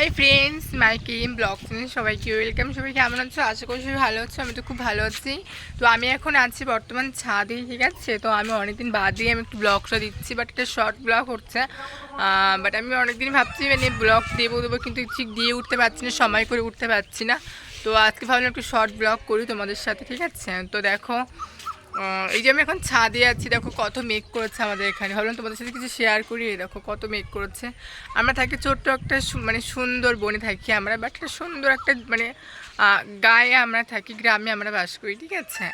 Hi friends my cream blog সবাইকে welcome সবাই কেমন আছো? আশা করি সবাই ভালো আছো, আমি তো খুব ভালো আছি। তো আমি এখন আছি বর্তমান ছাদে, ঠিক আছে? তো আমি অনেকদিন বাদে আমি একটু ব্লগটা দিচ্ছি বাট একটা শর্ট ব্লগ হচ্ছে। বাট আমি অনেকদিন ভাবছি মানে ব্লগ দেবো দেবো, কিন্তু ঠিক দিয়ে উঠতে পারছি না, সময় করে উঠতে পারছি না। তো আজকে ভাবলাম একটু শর্ট ব্লগ করি তোমাদের সাথে, ঠিক আছে? তো দেখো এই যে আমি এখন ছাদে আছি, দেখো কত মেঘ করেছে আমাদের এখানে। ভাবলাম তোমাদের সাথে কিছু শেয়ার করি দেখো কত মেঘ করেছে। আমরা থাকি ছোট্ট একটা মানে সুন্দর বনে থাকি আমরা বাট একটা সুন্দর একটা মানে গায়ে আমরা থাকি, গ্রামে আমরা বাস করি, ঠিক আছে?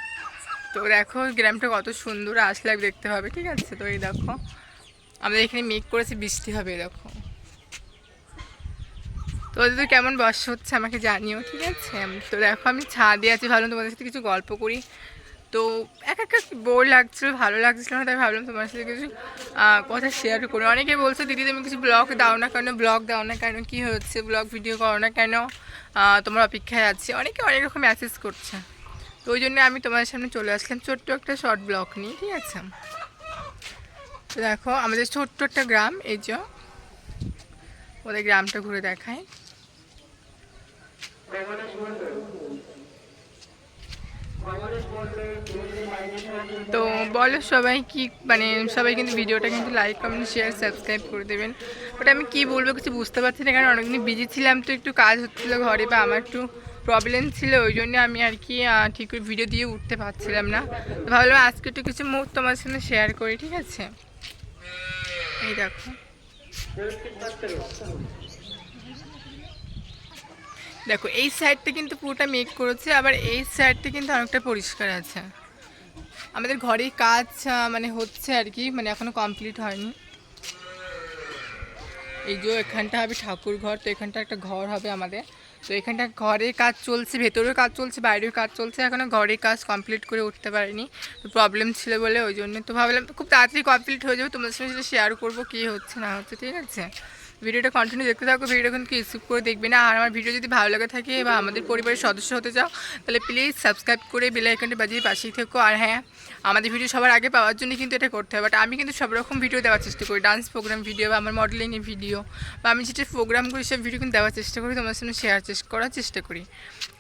তো দেখো গ্রামটা কত সুন্দর আসলে দেখতে হবে, ঠিক আছে? তো এই দেখো, আমাদের এখানে মেঘ করেছে, বৃষ্টি হবে দেখো। তো তো কেমন বর্ষা হচ্ছে আমাকে জানিও, ঠিক আছে? তো দেখো আমি ছাদে আছি, ভাবলাম তোমাদের সাথে কিছু গল্প করি। তো এক একটা বোর লাগছিল, ভালো লাগছিল না, তাই ভাবলাম তোমার সাথে কিছু কথা শেয়ার করি। অনেকে বলছে, দিদি, তুমি কিছু ব্লগ দাও না কেন? ব্লগ দাও না কেন? কী হচ্ছে? ব্লগ ভিডিও করো না কেন? তোমার অপেক্ষায় আছি। অনেকে অনেক রকম মেসেজ করছে। তো ওই জন্য আমি তোমাদের সামনে চলে আসলাম ছোট্ট একটা শর্ট ব্লগ নিয়ে, ঠিক আছে? তো দেখো, আমাদের ছোট্ট একটা গ্রাম, এই যে, ওদের গ্রামটা ঘুরে দেখায় তো বলো সবাই কি মানে সবাই কিন্তু ভিডিওটা কিন্তু লাইক কমেন্ট শেয়ার সাবস্ক্রাইব করে দেবেন। বাট আমি কি বলব কিছু বুঝতে পারছি না, কারণ অনেকদিন বিজি ছিলাম, তো একটু কাজ হচ্ছিল ঘরে বা আমার একটু প্রবলেম ছিল, ওই জন্য আমি আর কি ঠিক করে ভিডিও দিয়ে উঠতে পারছিলাম না। তো ভাবলাম আজকে একটু কিছু মুহূর্ত তোমার সাথে শেয়ার করি, ঠিক আছে? এই দেখো। দেখো, এই সাইডটা কিন্তু পুরোটা মেক করেছে, আবার এই সাইডটা কিন্তু অনেকটা পরিষ্কার আছে। আমাদের ঘরেই কাজ মানে হচ্ছে আর কি মানে এখনও কমপ্লিট হয়নি। এই যে এখানটা হবে ঠাকুর ঘর, তো এখানটা একটা ঘর হবে আমাদের। তো এখানটা ঘরের কাজ চলছে ভেতরেও কাজ চলছে বাইরেও কাজ চলছে এখনও ঘরের কাজ কমপ্লিট করে উঠতে পারিনি। তো প্রবলেম ছিল বলে ওই জন্য তো ভাবলাম, খুব তাড়াতাড়ি কমপ্লিট হয়ে যাবে, তোমাদের সঙ্গে সেটা শেয়ার করব, কী হচ্ছে, না হচ্ছে, ঠিক আছে? ভিডিওটা কন্টিনিউ দেখতে থাকো, ভিডিওটা কিন্তু স্কিপ করে দেখবে না? আর আমার ভিডিও যদি ভালো লাগে থাকে বা আমাদের পরিবারের সদস্য হতে চাও, তাহলে প্লিজ সাবস্ক্রাইব করে বেল আইকনটা বাজিয়ে পাশেই থেকো। আর হ্যাঁ আমাদের ভিডিও সবার আগে পাওয়ার জন্য কিন্তু এটা করতে হবে। বাট আমি কিন্তু সব রকম ভিডিও দেওয়ার চেষ্টা করি। ডান্স প্রোগ্রাম ভিডিও বা আমার মডেলিংয়ের ভিডিও বা আমি যেটা প্রোগ্রাম করি, সব ভিডিও কিন্তু দেওয়ার চেষ্টা করি তোমার সামনে শেয়ার করার চেষ্টা করি।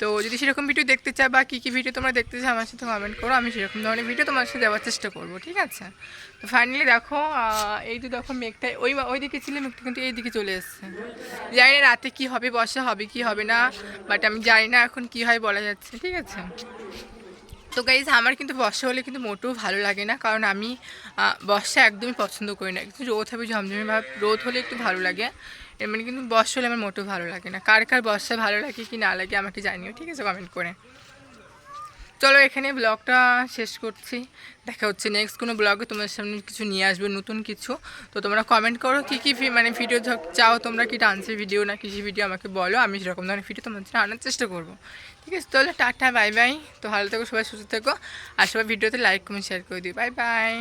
তো যদি সেরকম ভিডিও দেখতে চাও বা কী কী ভিডিও তোমরা দেখতে চাও আমার সাথে কমেন্ট করো, আমি সেরকম ধরনের ভিডিও তোমার সাথে দেওয়ার চেষ্টা করব, ঠিক আছে? তো ফাইনালি দেখো এই তো দেখো মেঘটা, ওই ওই দিকে ছিল মেঘটা, কিন্তু এই দিকে চলে এসছে। জানি না রাতে কী হবে, বর্ষা হবে কি হবে না বাট আমি জানি না এখন কি হয় বলা যাচ্ছে, ঠিক আছে? তো গাইজ আমার কিন্তু বর্ষা হলে কিন্তু মোটেও ভালো লাগে না, কারণ আমি বর্ষা একদমই পছন্দ করি না। কিন্তু রোদ হবে, ঝমঝমে ভাব, রোদ হলে একটু ভালো লাগে। মানে কিন্তু বর্ষা হলে আমার মোটেও ভালো লাগে না। কার কার বর্ষা ভালো লাগে, কি না লাগে আমাকে জানিও, ঠিক আছে কমেন্ট করে। চলো এখানে ব্লগটা শেষ করছি। দেখা হচ্ছে নেক্সট কোনো ব্লগে তোমাদের সামনে কিছু নিয়ে আসবে, নতুন কিছু। তো তোমরা কমেন্ট করো কী কী মানে ভিডিও চাও, তোমরা কি ডান্সের ভিডিও না কৃষি ভিডিও আমাকে বলো, আমি সেরকম ধরনের ভিডিও তোমাদের আনার চেষ্টা করব। ঠিক আছে তাহলে টাটা বাই বাই তো ভালো থেকো, সবাই সুস্থ থেকো। আর সবাই ভিডিওতে লাইক কমেন্ট শেয়ার করে দিও। Bye bye